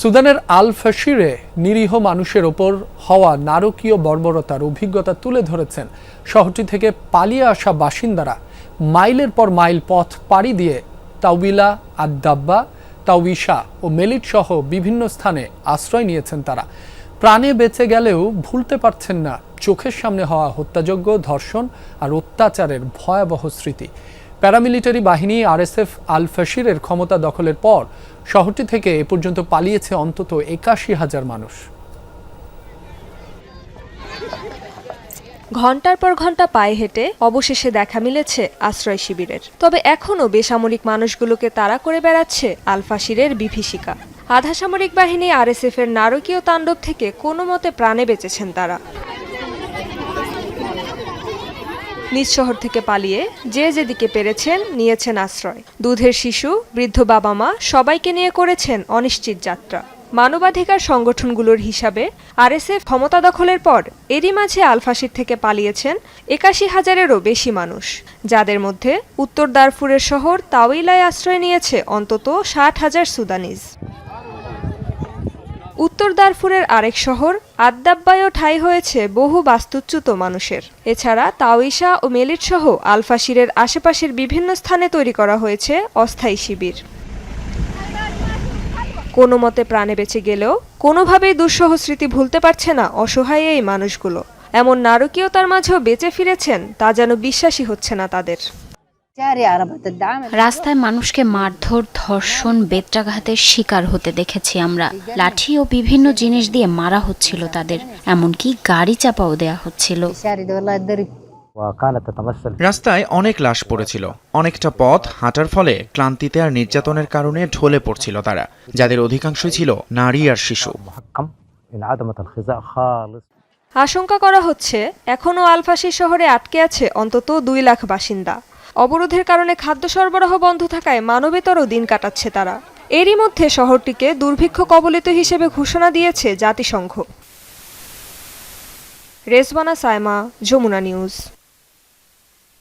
সুদানের আল ফাশিরে নিরীহ মানুষের ওপর হওয়া নারকীয় বর্বরতার অভিজ্ঞতা তুলে ধরেছেন শহরটি থেকে পালিয়ে আসা বাসিন্দারা। মাইলের পর মাইল পথ পাড়ি দিয়ে তাউবিলা আদাব্বা তাউবিশা ও মেলিট সহ বিভিন্ন স্থানে আশ্রয় নিয়েছেন তারা। প্রাণে বেঁচে গেলেও ভুলতে পারছেন না। চোখের সামনে হওয়া হত্যাযোগ্য ধর্ষণ আর অত্যাচারের ভয়াবহ স্মৃতি। প্যারামিলিটারি বাহিনী আরএসএফ আল ফাশিরের ক্ষমতা দখলের পর শহরটি থেকে এ পর্যন্ত পালিয়েছে অন্তত একাশি হাজার মানুষ। ঘণ্টার পর ঘণ্টা পায়ে হেঁটে অবশেষে দেখা মিলেছে আশ্রয় শিবিরের। তবে এখনও বেসামরিক মানুষগুলোকে তাড়া করে বেড়াচ্ছে আলফাশিরের বিভীষিকা। আধা সামরিক বাহিনী আরএসএফ এর নারকীয় তাণ্ডব থেকে কোনো মতে প্রাণে বেঁচেছেন তারা। নিজ শহর থেকে পালিয়ে যে যেদিকে পেরেছেন নিয়েছেন আশ্রয়। দুধের শিশু, বৃদ্ধ বাবা মা সবাইকে নিয়ে করেছেন অনিশ্চিত যাত্রা। মানবাধিকার সংগঠনগুলোর হিসাবে আরএসএফ ক্ষমতা দখলের পর এরই মাঝে আলফাসির থেকে পালিয়েছেন একাশি হাজারেরও বেশি মানুষ। যাদের মধ্যে উত্তর দারফুরের শহর তাওইলায় আশ্রয় নিয়েছে অন্তত ষাট হাজার সুদানিজ। উত্তর দারফুরের আরেক শহর আদাব্বায়ও ঠাই হয়েছে বহু বাস্তুচ্যুত মানুষের। এছাড়া তাওইশা ও মেলিট সহ আলফাশিরের আশেপাশের বিভিন্ন স্থানে তৈরি করা হয়েছে অস্থায়ী শিবির। কোনো মতে প্রাণে বেঁচে গেলেও কোনোভাবেই দুঃসহ স্মৃতি ভুলতে পারছে না অসহায় এই মানুষগুলো। এমন নারকীয়তার মাঝেও বেঁচে ফিরেছেন তা যেন বিশ্বাসই হচ্ছে না তাদের। রাস্তায় মানুষকে মারধর ধর্ষণ বেত্রাঘাতের শিকার হতে দেখেছি আমরা। লাঠি ও বিভিন্ন জিনিস দিয়ে মারা হচ্ছিল তাদের এমনকি গাড়ি চাপাও দেয়া হচ্ছিল। রাস্তায় অনেক লাশ পড়েছিল। অনেকটা পথ হাঁটার ফলে ক্লান্তিতে আর নির্যাতনের কারণে ঢলে পড়ছিল তারা। যাদের অধিকাংশই ছিল নারী আর শিশু। আশঙ্কা করা হচ্ছে এখনও আলফাসি শহরে আটকে আছে অন্তত দুই লাখ বাসিন্দা। অবরোধের কারণে খাদ্য সরবরাহ বন্ধ থাকায় মানবেতরও দিন কাটাচ্ছে তারা। এরই মধ্যে শহরটিকে দুর্ভিক্ষ কবলিত হিসেবে ঘোষণা দিয়েছে জাতিসংঘ। রেজবানা সায়মা, যমুনা নিউজ।